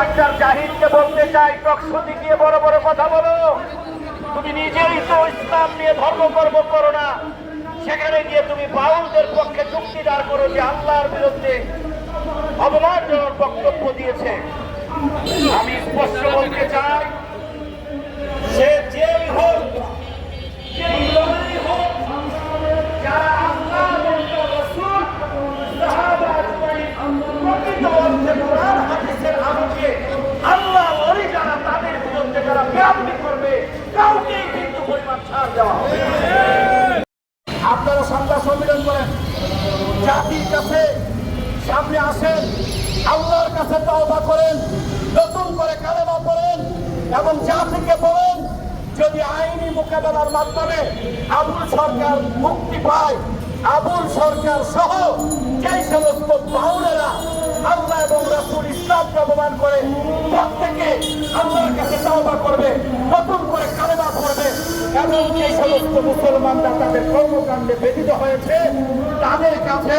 Doctor জাহিদকে বলতে চাই, টকশতি গিয়ে বড় বড় কথা বলো। তুমি নিজেই তো ইসলাম নিয়ে ধর্ম কর্ম করো না। সেখানে গিয়ে তুমি বাউলদের পক্ষে চুক্তি দাঁড় করো যে আল্লাহর বিরুদ্ধে অবমানজনক বক্তব্য দিয়েছে। আমি স্পষ্ট বলতে চাই, সে যেই হোক হোক, যারা আল্লাহ প্রকৃত আপনারা সংবাদ সম্মেলন করেন। জাতির কাছে সামনে আসেন, আল্লাহর কাছে তওবা করেন, নতুন করে কালেমা পড়েন এবং জাতিকে বলেন, যদি আইনি মোকাবেলার মাধ্যমে আবুল সরকার মুক্তি পায়, আবুল সরকার সহ যেই সমস্ত বাউলেরা আল্লাহ এবং রাসূল ইসলামকে অপমান করে, প্রত্যেকে আল্লাহর কাছে তওবা করবে, নতুন করে কালেমা এবং যে সমস্ত মুসলমানরা তাদের কর্মকাণ্ডে ব্যতীত হয়েছে, তাদের কাছে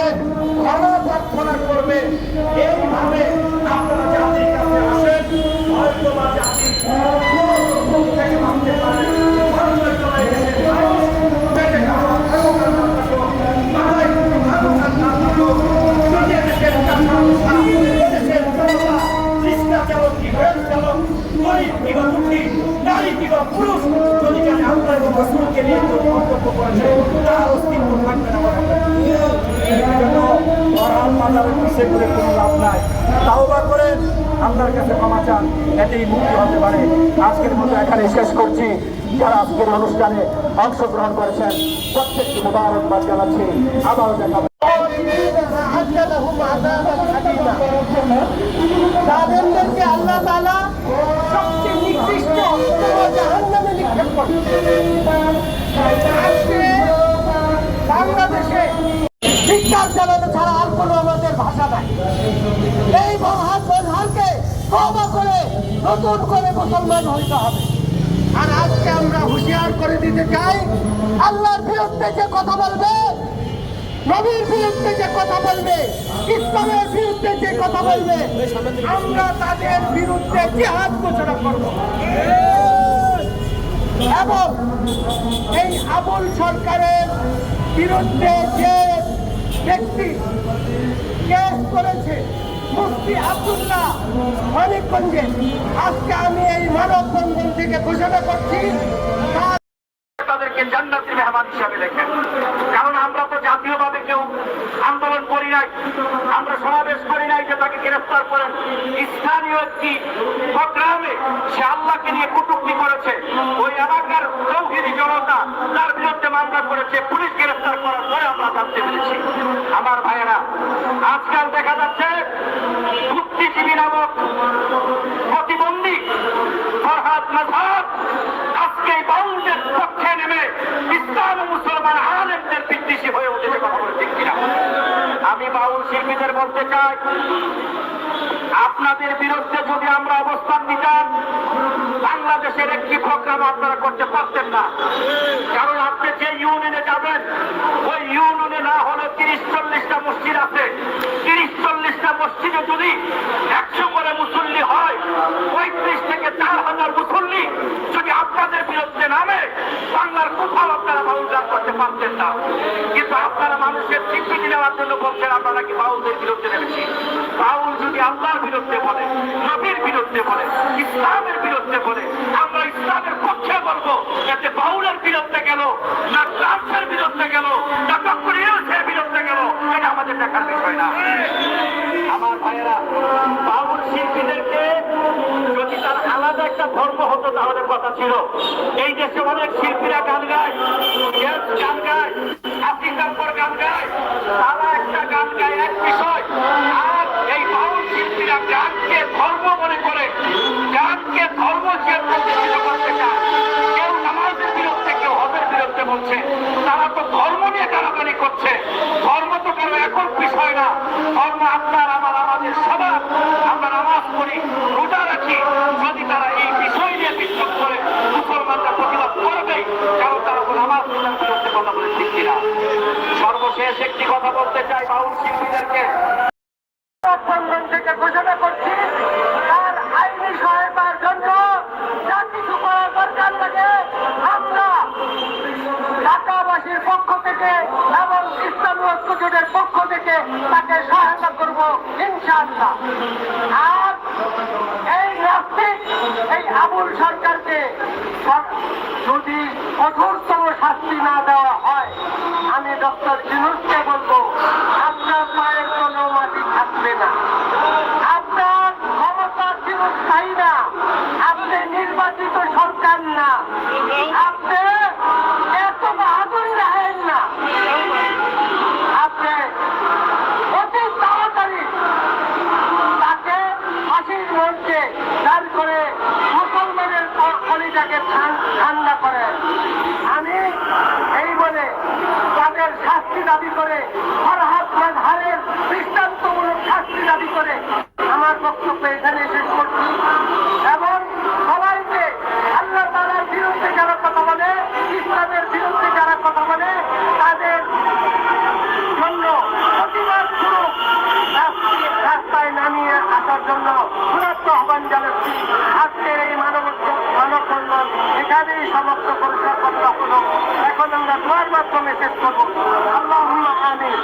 ক্ষমা প্রার্থনা করবে। এইভাবে আপনারা জাতির কাছে আসেন হয়তো বা জাতি মুখ থেকে ভাবতে পারে হয়তো চলে গেছে পেটে খাওয়া খাওয়া না থাকো, মাথায় কোনো খাওয়া না থাকো, যদি এদেশের চাষা, এদেশের জনতা, রিক্সা চালক কি ভ্যান চালক, গরিব কিংবা দুঃখী, নারী কিংবা পুরুষ, যদি জানে আল্লাহ এবং রাসূলকে নিয়ে কেউ মন্তব্য করেছে, তার অস্তিত্ব থাকবে না বলা হয়। এই জন্য মরাল মাজারের ঘুরে কোনো লাভ নাই। তাওবা করেন আল্লাহর কাছে ক্ষমা চান মুক্তি হতে পারে আজকের মতো এখানে শেষ করছি যারা আজকের অনুষ্ঠানে অংশগ্রহণ করেছেন প্রত্যেকটি মোবারকবাদ জানাচ্ছি আবার দেখা তাদেরকে আল্লাহ জাহান্নামে নিক্ষেপ করবে নতুন করে মুসলমান হইতে হবে। আর আজকে আমরা হুঁশিয়ার করে দিতে চাই, আল্লাহর বিরুদ্ধে যে কথা বলবে, নবীর বিরুদ্ধে যে কথা বলবে, ইসলামের বিরুদ্ধে যে কথা বলবে, আমরা তাদের বিরুদ্ধে জিহাদ ঘোষণা করব। এবং এই আবুল সরকারের বিরুদ্ধে যে ব্যক্তি কেস করেছে মুফতি আব্দুল্লাহ মানিকগঞ্জে আজকে আমি এই মানববন্ধন থেকে ঘোষণা করছি তাদেরকে জান্নাতি মেহমান হিসাবে দেখেন। জাতীয়ভাবে কেউ আন্দোলন করি নাই, আমরা সমাবেশ করি নাই যে তাকে গ্রেফতার করেন। স্থানীয় একটি প্রোগ্রামে সে আল্লাহকে নিয়ে কটুক্তি করেছে। ওই এলাকার চৌধুরী জনতা তার বিরুদ্ধে মামলা করেছে, পুলিশ গ্রেফতার করার পরে আমরা জানতে পেরেছি। আমার ভাইয়েরা, আজকাল দেখা যাচ্ছে বুদ্ধিজীবী নামক প্রতিবন্ধী ফরহাদ মাঝাব আজকে এই বাউলদের পক্ষে নেমে ইসলাম ও মুসলমান আলেমদের বিদ্বেষী হয়ে উঠেছে কথা বলে আমি বাউল শিল্পীদের বলতে চাই, আপনাদের বিরুদ্ধে যদি আমরা অবস্থান নিতাম, বাংলাদেশের একটি প্রোগ্রাম আপনারা করতে পারতেন না। কারণ আপনি যে ইউনিয়নে যাবেন, ওই ইউনিয়নে না হলে তিরিশ, চল্লিশটা মসজিদ আছে তিরিশ চল্লিশটা মসজিদে যদি একশো করে মুসল্লি হয় পঁয়ত্রিশ থেকে চার হাজার মুসল্লি যদি আপনাদের বিরুদ্ধে নামে বাংলার কোথাও আপনারা বাউল গান করতে পারতেন না কিন্তু আপনারা মানুষের স্বীকৃতি নেওয়ার জন্য বলছেন, আমরা নাকি বাউলদের বিরুদ্ধে নেমেছি। বাউল যদি আল্লাহর বিরুদ্ধে বলে, নবীর বিরুদ্ধে বলে, ইসলামের বিরুদ্ধে বলে, আমরা ইসলামের পক্ষে বলব এতে বাউলের বিরুদ্ধে গেল, না ট্রাম্পের বিরুদ্ধে গেল, না ডক্টর ইউসের বিরুদ্ধে গেল, এটা আমাদের দেখার বিষয় না। আমার ভাইয়েরা, বাউল শিল্পীদেরকে যদি তার আলাদা একটা ধর্ম হতো, তাহলে কথা ছিল, এই দেশে অনেক শিল্পীরা গান গায় গান গায়। তারা তো ধর্ম নিয়ে টানাটানি করছে। ধর্ম তো কোনো একক বিষয় না। ধর্ম আপনার, আমার আমাদের সবার। আমরা নামাজ পড়ি, রোজা রাখি। যদি তারা এই বিষয় নিয়ে বিক্ষোভ করে, মুসলমানরা প্রতিবাদ করবেই কারণ তারা তো নামাজ বিরুদ্ধে কথা বলে কিনা? সর্বশেষ একটি কথা বলতে চাই বাউল শিল্পীদেরকে। আর এই নাস্তিক এই আবুল সরকারকে যদি কঠোরতম শাস্তি না দেওয়া হয়, আমি ডক্টর জিনুসকে বলব, আপনার পায়ের কোনো মাটি থাকবে না। আপনার ক্ষমতা চিরস্থায়ী না আপনি নির্বাচিত সরকার না। ঠান্ডা করে। আমি এই বলে তাদের শাস্তি দাবি করে মাঝহারের দৃষ্টান্তমূলক শাস্তি দাবি করে আমার বক্তব্য এখানে শেষ করছি। এবং সবাইকে আল্লাহ তালার বিরুদ্ধে যারা কথা বলে, ইসলামের বিরুদ্ধে যারা কথা বলে, তাদের জন্য রাস্তায়- নামিয়ে আসার জন্য আহ্বান জানাচ্ছি। আজকের এই মানব মানব বন্ধন এখানেই সমাপ্ত পরিষ্কার করতে হলো এখন আমরা দোয়ার মাধ্যমে শেষ করবো আল্লাহ আমিন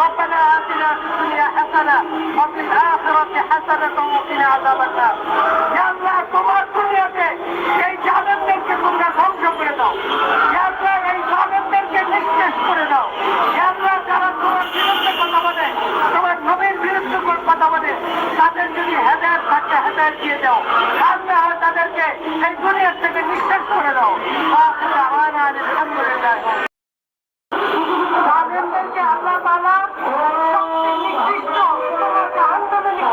ربنا آتنا في الدنيا حسنة وفي الآخرة حسنة وقنا عذاب النار يا الله তোমার দুনিয়াতে এই জালেমদেরকে তোমরা ধ্বংস করে দাও ইয়া আল্লাহ এই জালেমদেরকে নিঃশেষ করে দাও ইয়া আল্লাহ যারা তোমার বিরুদ্ধে কথা বলে তোমার নবীর বিরুদ্ধে কথা বলে তাদের যদি হেদায়ত থাকে হেদায়ত দিয়ে দাও আর আমাদেরকে এই দুনিয়ার থেকে নিঃশ্বাস করে দাও আলহামদুলিল্লাহ। তাদেরকে আল্লাহ তালা নির্দিষ্ট আন্দোলনে